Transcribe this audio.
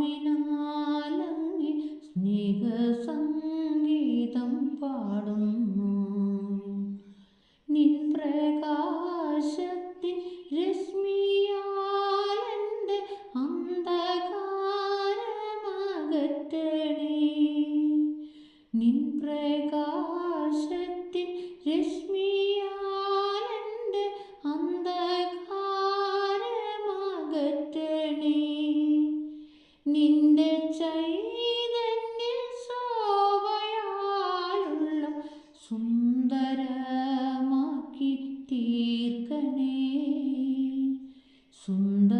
നാവിനാലങ്ങി സ്നേഹസംഗീതം പാടുന്നു. നിൻ പ്രകാശത്തിൻ രശ്മിയാലെന്റെ അന്ധകാരമകറ്റണേ. നിന്റെ സുന്ദരമാക്കി തീർക്കണേ. സുന്ദരമാക്കി